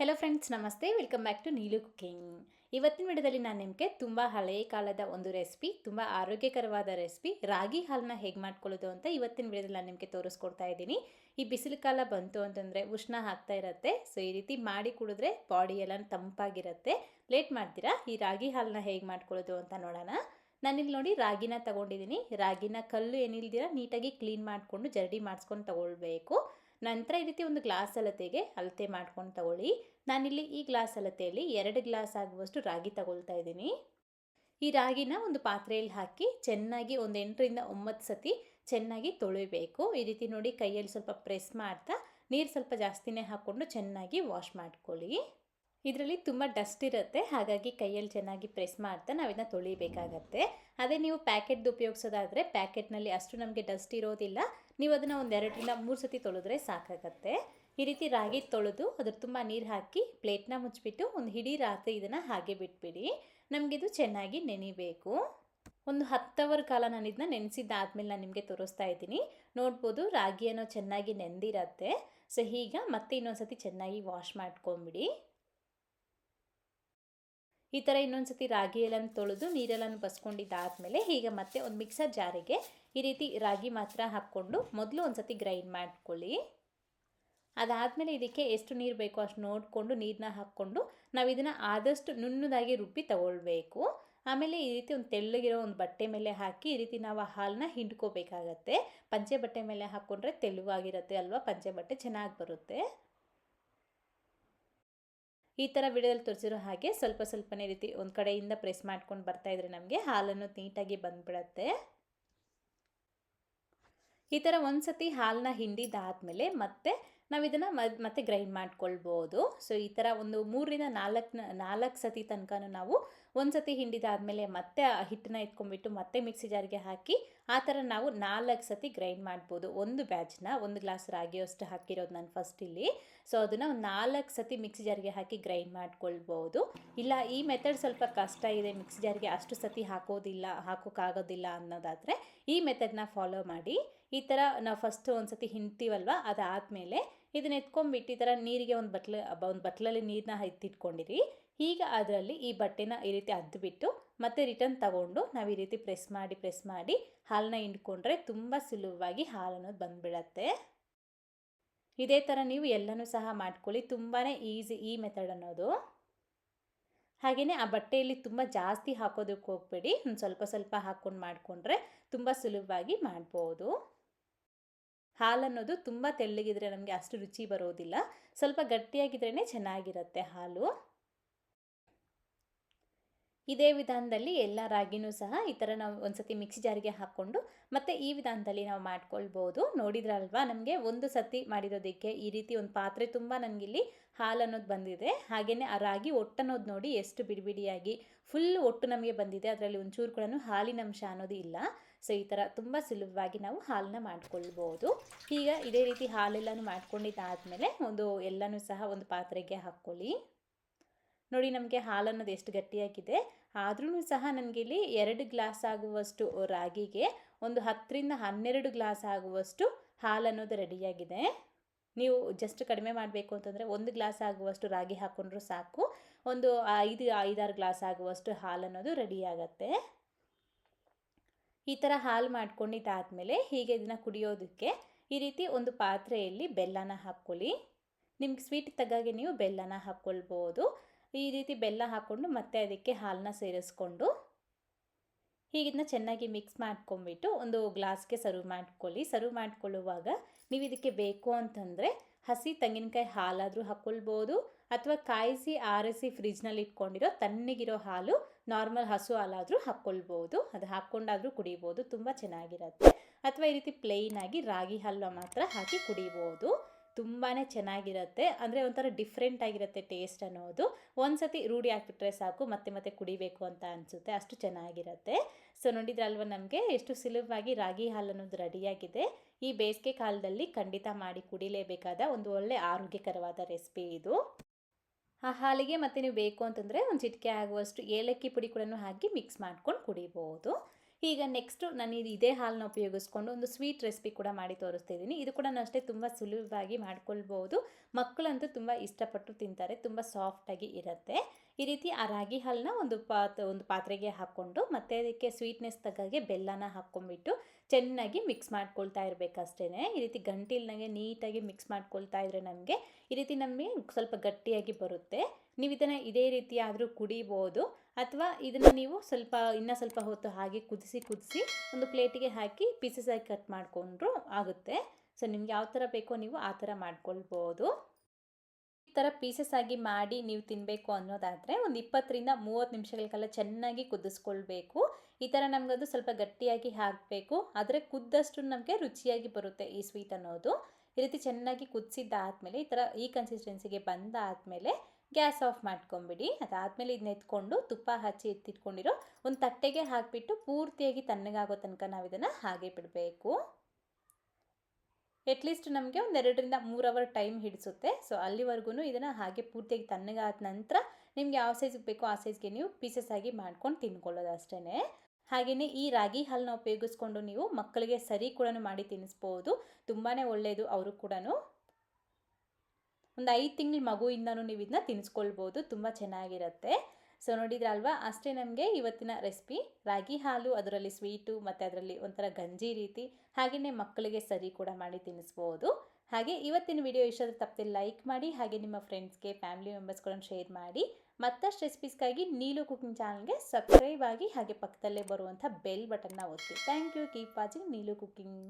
Hello friends ನಮಸ್ತೆ. Welcome back to Neelu cooking ಇವತ್ತಿನ ವಿಡಿಯೋದಲ್ಲಿ ನಾನು ನಿಮಗೆ ತುಂಬ ಹಳೆಯ ಕಾಲದ ಒಂದು ರೆಸಿಪಿ ತುಂಬ ಆರೋಗ್ಯಕರವಾದ ರೆಸಿಪಿ ರಾಗಿ ಹಾಲನ್ನ ಹೇಗೆ ಮಾಡ್ಕೊಳ್ಳೋದು ಅಂತ ಇವತ್ತಿನ ವಿಡಿಯೋದಲ್ಲಿ ನಾನು ನಿಮಗೆ ತೋರಿಸ್ಕೊಡ್ತಾ ಇದ್ದೀನಿ. ಈ ಬಿಸಿಲು ಕಾಲ ಬಂತು ಅಂತಂದರೆ ಉಷ್ಣ ಆಗ್ತಾ ಇರುತ್ತೆ. ಸೊ ಈ ರೀತಿ ಮಾಡಿ ಕುಡಿದ್ರೆ ಬಾಡಿ ಎಲ್ಲ ತಂಪಾಗಿರುತ್ತೆ. ಲೇಟ್ ಮಾಡ್ತೀರಾ? ಈ ರಾಗಿ ಹಾಲನ್ನ ಹೇಗೆ ಮಾಡ್ಕೊಳ್ಳೋದು ಅಂತ ನೋಡೋಣ. ನಾನಿಲ್ಲಿ ನೋಡಿ ರಾಗಿನ ತಗೊಂಡಿದ್ದೀನಿ. ರಾಗಿನ ಕಲ್ಲು ಏನಿಲ್ದಿರ ನೀಟಾಗಿ ಕ್ಲೀನ್ ಮಾಡಿಕೊಂಡು ಜರಡಿ ಮಾಡಿಸ್ಕೊಂಡು ತಗೊಳ್ಬೇಕು. ನಂತರ ಈ ರೀತಿ ಒಂದು ಗ್ಲಾಸ್ ಅಳತೆಗೆ ಅಳತೆ ಮಾಡ್ಕೊಂಡು ತಗೊಳ್ಳಿ. ನಾನಿಲ್ಲಿ ಈ ಗ್ಲಾಸ್ ಅಳತೆಯಲ್ಲಿ ಎರಡು ಗ್ಲಾಸ್ ಆಗುವಷ್ಟು ರಾಗಿ ತಗೊಳ್ತಾ ಇದ್ದೀನಿ. ಈ ರಾಗಿನ ಒಂದು ಪಾತ್ರೆಯಲ್ಲಿ ಹಾಕಿ ಚೆನ್ನಾಗಿ ಒಂದು ಎಂಟರಿಂದ ಒಂಬತ್ತು ಸತಿ ಚೆನ್ನಾಗಿ ತೊಳಿಬೇಕು. ಈ ರೀತಿ ನೋಡಿ ಕೈಯಲ್ಲಿ ಸ್ವಲ್ಪ ಪ್ರೆಸ್ ಮಾಡ್ತಾ ನೀರು ಸ್ವಲ್ಪ ಜಾಸ್ತಿನೇ ಹಾಕ್ಕೊಂಡು ಚೆನ್ನಾಗಿ ವಾಶ್ ಮಾಡ್ಕೊಳ್ಳಿ. ಇದರಲ್ಲಿ ತುಂಬ ಡಸ್ಟ್ ಇರುತ್ತೆ, ಹಾಗಾಗಿ ಕೈಯಲ್ಲಿ ಚೆನ್ನಾಗಿ ಪ್ರೆಸ್ ಮಾಡ್ತಾ ನಾವು ಇದನ್ನ ತೊಳಿಬೇಕಾಗತ್ತೆ. ಅದೇ ನೀವು ಪ್ಯಾಕೆಟ್ದು ಉಪಯೋಗಿಸೋದಾದರೆ ಪ್ಯಾಕೆಟ್ನಲ್ಲಿ ಅಷ್ಟು ನಮಗೆ ಡಸ್ಟ್ ಇರೋದಿಲ್ಲ. ನೀವು ಅದನ್ನು ಒಂದು ಎರಡರಿಂದ ಮೂರು ಸತಿ ತೊಳೆದ್ರೆ ಸಾಕಾಗತ್ತೆ. ಈ ರೀತಿ ರಾಗಿ ತೊಳೆದು ಅದ್ರ ತುಂಬ ನೀರು ಹಾಕಿ ಪ್ಲೇಟ್ನ ಮುಚ್ಚಿಬಿಟ್ಟು ಒಂದು ಹಿಡಿ ರಾತ್ರಿ ಇದನ್ನು ಹಾಗೆ ಬಿಟ್ಬಿಡಿ. ನಮಗಿದು ಚೆನ್ನಾಗಿ ನೆನಿಬೇಕು. ಒಂದು ಹತ್ತು ಅವರ್ ಕಾಲ ನಾನು ಇದನ್ನ ನೆನೆಸಿದ್ದಾದ್ಮೇಲೆ ನಾನು ನಿಮಗೆ ತೋರಿಸ್ತಾ ಇದ್ದೀನಿ. ನೋಡ್ಬೋದು ರಾಗಿಯನ್ನು ಚೆನ್ನಾಗಿ ನೆಂದಿರತ್ತೆ. ಸೊ ಈಗ ಮತ್ತೆ ಇನ್ನೊಂದು ಸತಿ ಚೆನ್ನಾಗಿ ವಾಶ್ ಮಾಡ್ಕೊಂಬಿಡಿ. ಈ ಥರ ಇನ್ನೊಂದು ಸತಿ ರಾಗಿ ಎಲ್ಲ ತೊಳೆದು ನೀರೆಲ್ಲನೂ ಬಸ್ಕೊಂಡಿದ್ದಾದಮೇಲೆ ಈಗ ಮತ್ತೆ ಒಂದು ಮಿಕ್ಸರ್ ಜಾರಿಗೆ ಈ ರೀತಿ ರಾಗಿ ಮಾತ್ರ ಹಾಕ್ಕೊಂಡು ಮೊದಲು ಒಂದು ಸತಿ ಗ್ರೈಂಡ್ ಮಾಡ್ಕೊಳ್ಳಿ. ಅದಾದಮೇಲೆ ಇದಕ್ಕೆ ಎಷ್ಟು ನೀರು ಬೇಕೋ ಅಷ್ಟು ನೋಡಿಕೊಂಡು ನೀರನ್ನ ಹಾಕ್ಕೊಂಡು ನಾವು ಇದನ್ನು ಆದಷ್ಟು ನುಣ್ಣದಾಗಿ ರುಬ್ಬಿ ತಗೊಳ್ಬೇಕು. ಆಮೇಲೆ ಈ ರೀತಿ ಒಂದು ತೆಳ್ಳಗಿರೋ ಒಂದು ಬಟ್ಟೆ ಮೇಲೆ ಹಾಕಿ ಈ ರೀತಿ ನಾವು ಆ ಹಾಲನ್ನ ಹಿಂಡ್ಕೋಬೇಕಾಗತ್ತೆ. ಪಂಚೆ ಬಟ್ಟೆ ಮೇಲೆ ಹಾಕ್ಕೊಂಡ್ರೆ ತೆಳುವಾಗಿರುತ್ತೆ ಅಲ್ವಾ? ಪಂಚೆ ಬಟ್ಟೆ ಚೆನ್ನಾಗಿ ಬರುತ್ತೆ. ಈ ಥರ ವಿಡಿಯೋದಲ್ಲಿ ತೋರಿಸಿರೋ ಹಾಗೆ ಸ್ವಲ್ಪ ಸ್ವಲ್ಪನೇ ರೀತಿ ಒಂದು ಕಡೆಯಿಂದ ಪ್ರೆಸ್ ಮಾಡ್ಕೊಂಡು ಬರ್ತಾ ಇದ್ರೆ ನಮಗೆ ಹಾಲನ್ನು ನೀಟಾಗಿ ಬಂದ್ಬಿಡತ್ತೆ. ಈ ಥರ ಒಂದು ಸತಿ ಹಾಲನ್ನ ಹಿಂಡಿದಾದಮೇಲೆ ಮತ್ತೆ ನಾವು ಇದನ್ನು ಮತ್ತೆ ಗ್ರೈಂಡ್ ಮಾಡ್ಕೊಳ್ಬೋದು. ಸೊ ಈ ಥರ ಒಂದು ಮೂರರಿಂದ ನಾಲ್ಕು ನಾಲ್ಕು ಸತಿ ತನಕ ನಾವು ಒಂದು ಸತಿ ಹಿಂಡಿದಾದ್ಮೇಲೆ ಮತ್ತೆ ಆ ಹಿಟ್ಟನ್ನ ಎತ್ಕೊಂಡ್ಬಿಟ್ಟು ಮತ್ತೆ ಮಿಕ್ಸಿ ಜಾರಿಗೆ ಹಾಕಿ ಆ ಥರ ನಾವು ನಾಲ್ಕು ಸತಿ ಗ್ರೈಂಡ್ ಮಾಡ್ಬೋದು. ಒಂದು ಬ್ಯಾಚ್ನ ಒಂದು ಗ್ಲಾಸ್ ರಾಗಿಯಷ್ಟು ಹಾಕಿರೋದು ನಾನು ಫಸ್ಟ್ ಇಲ್ಲಿ. ಸೊ ಅದನ್ನು ಒಂದು ನಾಲ್ಕು ಸತಿ ಮಿಕ್ಸಿ ಜಾರಿಗೆ ಹಾಕಿ ಗ್ರೈಂಡ್ ಮಾಡ್ಕೊಳ್ಬೋದು. ಇಲ್ಲ, ಈ ಮೆಥಡ್ ಸ್ವಲ್ಪ ಕಷ್ಟ ಇದೆ. ಮಿಕ್ಸಿ ಜಾರಿಗೆ ಅಷ್ಟು ಸತಿ ಹಾಕೋದಿಲ್ಲ, ಹಾಕೋಕ್ಕಾಗೋದಿಲ್ಲ ಅನ್ನೋದಾದರೆ ಈ ಮೆಥಡ್ನ ಫಾಲೋ ಮಾಡಿ. ಈ ಥರ ನಾವು ಫಸ್ಟು ಒಂದು ಸತಿ ಹಿಂಡ್ತೀವಲ್ವ? ಅದಾದಮೇಲೆ ಇದನ್ನ ಎತ್ಕೊಂಡ್ಬಿಟ್ಟು ಈ ಥರ ನೀರಿಗೆ ಒಂದು ಬಟ್ಲು, ಒಂದು ಬಟ್ಲಲ್ಲಿ ನೀರನ್ನ ಎತ್ತಿಟ್ಕೊಂಡಿರಿ ಈಗ ಅದರಲ್ಲಿ ಈ ಬಟ್ಟೆನ ಈ ರೀತಿ ಅದ್ದುಬಿಟ್ಟು ಮತ್ತೆ ರಿಟರ್ನ್ ತಗೊಂಡು ನಾವು ಈ ರೀತಿ ಪ್ರೆಸ್ ಮಾಡಿ ಪ್ರೆಸ್ ಮಾಡಿ ಹಾಲನ್ನ ಹಿಂಡ್ಕೊಂಡ್ರೆ ತುಂಬ ಸುಲಭವಾಗಿ ಹಾಲು ಅನ್ನೋದು ಬಂದುಬಿಡತ್ತೆ. ಇದೇ ಥರ ನೀವು ಎಲ್ಲನೂ ಸಹ ಮಾಡ್ಕೊಳ್ಳಿ ತುಂಬಾ ಈಸಿ ಈ ಮೆಥಡ್ ಅನ್ನೋದು. ಹಾಗೆಯೇ ಆ ಬಟ್ಟೆಯಲ್ಲಿ ತುಂಬ ಜಾಸ್ತಿ ಹಾಕೋದಕ್ಕೆ ಹೋಗಬೇಡಿ ಸ್ವಲ್ಪ ಸ್ವಲ್ಪ ಹಾಕ್ಕೊಂಡು ಮಾಡಿಕೊಂಡ್ರೆ ತುಂಬ ಸುಲಭವಾಗಿ ಮಾಡ್ಬೋದು. ಹಾಲು ಅನ್ನೋದು ತುಂಬ ತೆಳ್ಳಗಿದ್ರೆ ನಮಗೆ ಅಷ್ಟು ರುಚಿ ಬರೋದಿಲ್ಲ, ಸ್ವಲ್ಪ ಗಟ್ಟಿಯಾಗಿದ್ರೇ ಚೆನ್ನಾಗಿರುತ್ತೆ ಹಾಲು. ಇದೇ ವಿಧಾನದಲ್ಲಿ ಎಲ್ಲ ರಾಗಿನೂ ಸಹ ಈ ಥರ ನಾವು ಒಂದ್ಸತಿ ಮಿಕ್ಸಿ ಜಾರಿಗೆ ಹಾಕ್ಕೊಂಡು ಮತ್ತು ಈ ವಿಧಾನದಲ್ಲಿ ನಾವು ಮಾಡ್ಕೊಳ್ಬೋದು. ನೋಡಿದ್ರಲ್ವಾ? ನಮಗೆ ಒಂದು ಸತಿ ಮಾಡಿರೋದಕ್ಕೆ ಈ ರೀತಿ ಒಂದು ಪಾತ್ರೆ ತುಂಬ ನನಗಿಲ್ಲಿ ಹಾಲು ಅನ್ನೋದು ಬಂದಿದೆ. ಹಾಗೆಯೇ ಆ ರಾಗಿ ಒಟ್ಟನ್ನೋದು ನೋಡಿ ಎಷ್ಟು ಬಿಡಿಬಿಡಿಯಾಗಿ ಫುಲ್ ಒಟ್ಟು ನಮಗೆ ಬಂದಿದೆ. ಅದರಲ್ಲಿ ಒಂಚೂರು ಕೂಡ ಹಾಲಿನ ಅಂಶ ಅನ್ನೋದು ಇಲ್ಲ. ಸೊ, ಈ ಥರ ತುಂಬ ಸುಲಭವಾಗಿ ನಾವು ಹಾಲನ್ನ ಮಾಡ್ಕೊಳ್ಬೋದು. ಈಗ ಇದೇ ರೀತಿ ಹಾಲೆಲ್ಲನೂ ಮಾಡ್ಕೊಂಡಿದ್ದಾದಮೇಲೆ ಒಂದು ಎಲ್ಲನೂ ಸಹ ಒಂದು ಪಾತ್ರೆಗೆ ಹಾಕ್ಕೊಳ್ಳಿ. ನೋಡಿ ನಮಗೆ ಹಾಲು ಅನ್ನೋದು ಎಷ್ಟು ಗಟ್ಟಿಯಾಗಿದೆ. ಆದ್ರೂ ಸಹ ನನಗೆ ಇಲ್ಲಿ ಎರಡು ಗ್ಲಾಸ್ ಆಗುವಷ್ಟು ರಾಗಿಗೆ ಒಂದು ಹತ್ತರಿಂದ ಹನ್ನೆರಡು ಗ್ಲಾಸ್ ಆಗುವಷ್ಟು ಹಾಲು ಅನ್ನೋದು ರೆಡಿಯಾಗಿದೆ. ನೀವು ಜಸ್ಟ್ ಕಡಿಮೆ ಮಾಡಬೇಕು ಅಂತಂದರೆ ಒಂದು ಗ್ಲಾಸ್ ಆಗುವಷ್ಟು ರಾಗಿ ಹಾಕ್ಕೊಂಡ್ರೂ ಸಾಕು. ಒಂದು ಐದು, ಐದಾರು ಗ್ಲಾಸ್ ಆಗುವಷ್ಟು ಹಾಲು ಅನ್ನೋದು ರೆಡಿಯಾಗತ್ತೆ. ಈ ಥರ ಹಾಲು ಮಾಡ್ಕೊಂಡಿದ್ದಾದಮೇಲೆ ಹೀಗೆ ಇದನ್ನು ಕುಡಿಯೋದಕ್ಕೆ ಈ ರೀತಿ ಒಂದು ಪಾತ್ರೆಯಲ್ಲಿ ಬೆಲ್ಲನ ಹಾಕ್ಕೊಳ್ಳಿ. ನಿಮ್ಗೆ ಸ್ವೀಟ್ ತಗಾಗೆ ನೀವು ಬೆಲ್ಲನ ಹಾಕ್ಕೊಳ್ಬೋದು. ಈ ರೀತಿ ಬೆಲ್ಲ ಹಾಕ್ಕೊಂಡು ಮತ್ತೆ ಅದಕ್ಕೆ ಹಾಲನ್ನ ಸೇರಿಸ್ಕೊಂಡು ಹೀಗಿದನ್ನ ಚೆನ್ನಾಗಿ ಮಿಕ್ಸ್ ಮಾಡ್ಕೊಂಬಿಟ್ಟು ಒಂದು ಗ್ಲಾಸ್ಗೆ ಸರ್ವ್ ಮಾಡ್ಕೊಳ್ಳಿ. ಸರ್ವ್ ಮಾಡ್ಕೊಳ್ಳುವಾಗ ನೀವು ಇದಕ್ಕೆ ಬೇಕು ಅಂತಂದರೆ ಹಸಿ ತೆಂಗಿನಕಾಯಿ ಹಾಲಾದರೂ ಹಾಕ್ಕೊಳ್ಬೋದು ಅಥವಾ ಕಾಯಿಸಿ ಆರಿಸಿ ಫ್ರಿಜ್ನಲ್ಲಿ ಇಟ್ಕೊಂಡಿರೋ ತಣ್ಣಗಿರೋ ಹಾಲು, ನಾರ್ಮಲ್ ಹಸು ಹಾಲಾದರೂ ಹಾಕ್ಕೊಳ್ಬೋದು ಅದು ಹಾಕ್ಕೊಂಡಾದರೂ ಕುಡಿಬೋದು. ತುಂಬ ಚೆನ್ನಾಗಿರುತ್ತೆ. ಅಥವಾ ಈ ರೀತಿ ಪ್ಲೇನಾಗಿ ರಾಗಿ ಹಾಲು ಮಾತ್ರ ಹಾಕಿ ಕುಡಿಬೋದು. ತುಂಬಾ ಚೆನ್ನಾಗಿರುತ್ತೆ. ಅಂದರೆ ಒಂಥರ ಡಿಫ್ರೆಂಟ್ ಆಗಿರುತ್ತೆ ಟೇಸ್ಟ್ ಅನ್ನೋದು. ಒಂದು ಸತಿ ರೂಢಿ ಹಾಕಿಬಿಟ್ರೆ ಸಾಕು, ಮತ್ತೆ ಮತ್ತೆ ಕುಡಿಬೇಕು ಅಂತ ಅನಿಸುತ್ತೆ. ಅಷ್ಟು ಚೆನ್ನಾಗಿರುತ್ತೆ. ಸೊ ನೋಡಿದ್ರಲ್ವ ನಮಗೆ? ಎಷ್ಟು ಸುಲಭವಾಗಿ ರಾಗಿ ಹಾಲು ಅನ್ನೋದು ರೆಡಿಯಾಗಿದೆ. ಈ ಬೇಸಿಗೆ ಕಾಲದಲ್ಲಿ ಖಂಡಿತ ಮಾಡಿ ಕುಡಿಲೇಬೇಕಾದ ಒಂದು ಒಳ್ಳೆ ಆರೋಗ್ಯಕರವಾದ ರೆಸಿಪಿ ಇದು. ಆ ಹಾಲಿಗೆ ಮತ್ತೆ ನೀವು ಬೇಕು ಅಂತಂದರೆ ಒಂದು ಚಿಟಿಕೆ ಆಗುವಷ್ಟು ಏಲಕ್ಕಿ ಪುಡಿ ಕೂಡ ಹಾಕಿ ಮಿಕ್ಸ್ ಮಾಡ್ಕೊಂಡು ಕುಡಿಬೋದು. ಈಗ ನೆಕ್ಸ್ಟು ನಾನು ಇದು ಹಾಲನ್ನ ಉಪಯೋಗಿಸ್ಕೊಂಡು ಒಂದು ಸ್ವೀಟ್ ರೆಸಿಪಿ ಕೂಡ ಮಾಡಿ ತೋರಿಸ್ತಿದ್ದೀನಿ ಇದು ಕೂಡ ನಾನು ಅಷ್ಟೇ ತುಂಬ ಸುಲಭವಾಗಿ ಮಾಡ್ಕೊಳ್ಬೋದು ಮಕ್ಕಳಂತೂ ತುಂಬ ಇಷ್ಟಪಟ್ಟು ತಿಂತಾರೆ. ತುಂಬ ಸಾಫ್ಟಾಗಿ ಇರುತ್ತೆ. ಈ ರೀತಿ ಆ ರಾಗಿ ಹಾಲನ್ನ ಒಂದು ಪಾತ್, ಒಂದು ಪಾತ್ರೆಗೆ ಹಾಕ್ಕೊಂಡು ಮತ್ತೆ ಅದಕ್ಕೆ ಸ್ವೀಟ್ನೆಸ್ ತಗ್ಗಾಗೆ ಬೆಲ್ಲನ ಹಾಕ್ಕೊಂಡ್ಬಿಟ್ಟು ಚೆನ್ನಾಗಿ ಮಿಕ್ಸ್ ಮಾಡ್ಕೊಳ್ತಾ ಇರಬೇಕಷ್ಟೇ ಈ ರೀತಿ ಗಂಟಿಲ್ನಾಗೆ ನೀಟಾಗಿ ಮಿಕ್ಸ್ ಮಾಡ್ಕೊಳ್ತಾ ಇದ್ರೆ ನಮಗೆ ಈ ರೀತಿ ನಮಗೆ ಸ್ವಲ್ಪ ಗಟ್ಟಿಯಾಗಿ ಬರುತ್ತೆ. ನೀವು ಇದನ್ನು ಇದೇ ರೀತಿ ಆದರೂ ಕುಡಿಬೋದು. ಅಥವಾ ಇದನ್ನು ನೀವು ಸ್ವಲ್ಪ, ಇನ್ನೂ ಸ್ವಲ್ಪ ಹೊತ್ತು ಹಾಗೆ ಕುದಿಸಿ ಕುದಿಸಿ ಒಂದು ಪ್ಲೇಟಿಗೆ ಹಾಕಿ ಪೀಸಸ್ ಆಗಿ ಕಟ್ ಮಾಡಿಕೊಂಡ್ರೂ ಆಗುತ್ತೆ. ಸೊ ನಿಮ್ಗೆ ಯಾವ ಥರ ಬೇಕೋ ನೀವು ಆ ಥರ ಮಾಡ್ಕೊಳ್ಬೋದು. ಈ ಥರ ಪೀಸಸ್ ಆಗಿ ಮಾಡಿ ನೀವು ತಿನ್ನಬೇಕು ಅನ್ನೋದಾದರೆ ಒಂದು ಇಪ್ಪತ್ತರಿಂದ ಮೂವತ್ತು ನಿಮಿಷಗಳ ಕಾಲ ಚೆನ್ನಾಗಿ ಕುದಿಸ್ಕೊಳ್ಬೇಕು. ಈ ಥರ ನಮಗದು ಸ್ವಲ್ಪ ಗಟ್ಟಿಯಾಗಿ ಹಾಕಬೇಕು. ಆದರೆ ಕುದ್ದಷ್ಟು ನಮಗೆ ರುಚಿಯಾಗಿ ಬರುತ್ತೆ ಈ ಸ್ವೀಟ್ ಅನ್ನೋದು. ಈ ರೀತಿ ಚೆನ್ನಾಗಿ ಕುದಿಸಿದ್ದಾದಮೇಲೆ ಈ ಥರ ಈ ಕನ್ಸಿಸ್ಟೆನ್ಸಿಗೆ ಬಂದಾದಮೇಲೆ ಗ್ಯಾಸ್ ಆಫ್ ಮಾಡ್ಕೊಂಬಿಡಿ. ಅದಾದಮೇಲೆ ಇದನ್ನ ಎತ್ಕೊಂಡು ತುಪ್ಪ ಹಚ್ಚಿ ಎತ್ತಿಟ್ಕೊಂಡಿರೋ ಒಂದು ತಟ್ಟೆಗೆ ಹಾಕಿಬಿಟ್ಟು ಪೂರ್ತಿಯಾಗಿ ತಣ್ಣಗಾಗೋ ತನಕ ನಾವು ಇದನ್ನು ಹಾಗೆ ಬಿಡಬೇಕು. ಅಟ್ಲೀಸ್ಟ್ ನಮಗೆ ಒಂದು ಎರಡರಿಂದ ಮೂರು ಅವರ್ ಟೈಮ್ ಹಿಡಿಸುತ್ತೆ. ಸೊ ಅಲ್ಲಿವರೆಗೂ ಇದನ್ನು ಹಾಗೆ ಪೂರ್ತಿಯಾಗಿ ತಣ್ಣಗಾದ ನಂತರ ನಿಮಗೆ ಯಾವ ಸೈಜ್ ಬೇಕೋ ಆ ಸೈಜ್ಗೆ ನೀವು ಪೀಸಸ್ ಆಗಿ ಮಾಡ್ಕೊಂಡು ತಿನ್ಕೊಳ್ಳೋದು ಅಷ್ಟೇ ಹಾಗೆಯೇ ಈ ರಾಗಿ ಹಾಲನ್ನ ಉಪಯೋಗಿಸ್ಕೊಂಡು ನೀವು ಮಕ್ಕಳಿಗೆ ಸರಿ ಕೂಡ ಮಾಡಿ ತಿನ್ನಿಸ್ಬೋದು ತುಂಬಾ ಒಳ್ಳೆಯದು ಅವರು ಕೂಡ ಒಂದು ಐದು ತಿಂಗಳ ಮಗುವಿಂದನೂ ನೀವು ಇದನ್ನ ತಿನ್ನಿಸ್ಕೊಳ್ಬೋದು ತುಂಬ ಚೆನ್ನಾಗಿರುತ್ತೆ. ಸೊ ನೋಡಿದ್ರಲ್ವಾ ಅಷ್ಟೇ ನಮಗೆ ಇವತ್ತಿನ ರೆಸಿಪಿ ರಾಗಿ ಹಾಲು, ಅದರಲ್ಲಿ ಸ್ವೀಟು ಮತ್ತು ಅದರಲ್ಲಿ ಒಂಥರ ಗಂಜಿ ರೀತಿ ಹಾಗೆಯೇ ಮಕ್ಕಳಿಗೆ ಸರಿ ಕೂಡ ಮಾಡಿ ತಿನ್ನಿಸ್ಬೋದು. ಹಾಗೆ ಇವತ್ತಿನ ವಿಡಿಯೋ ಇಷ್ಟ ತಪ್ಪದೆ ಲೈಕ್ ಮಾಡಿ, ಹಾಗೆ ನಿಮ್ಮ ಫ್ರೆಂಡ್ಸ್ಗೆ ಫ್ಯಾಮಿಲಿ ಮೆಂಬರ್ಸ್ಗಳನ್ನು ಶೇರ್ ಮಾಡಿ. ಮತ್ತಷ್ಟು ರೆಸಿಪೀಸ್ಗಾಗಿ ನೀಲು ಕುಕಿಂಗ್ ಚಾನಲ್ಗೆ ಸಬ್ಸ್ಕ್ರೈಬ್ ಆಗಿ, ಹಾಗೆ ಪಕ್ಕದಲ್ಲೇ ಬರುವಂಥ ಬೆಲ್ ಬಟನ್ನ ಒತ್ತಿ. Thank you keep watching Neelu cooking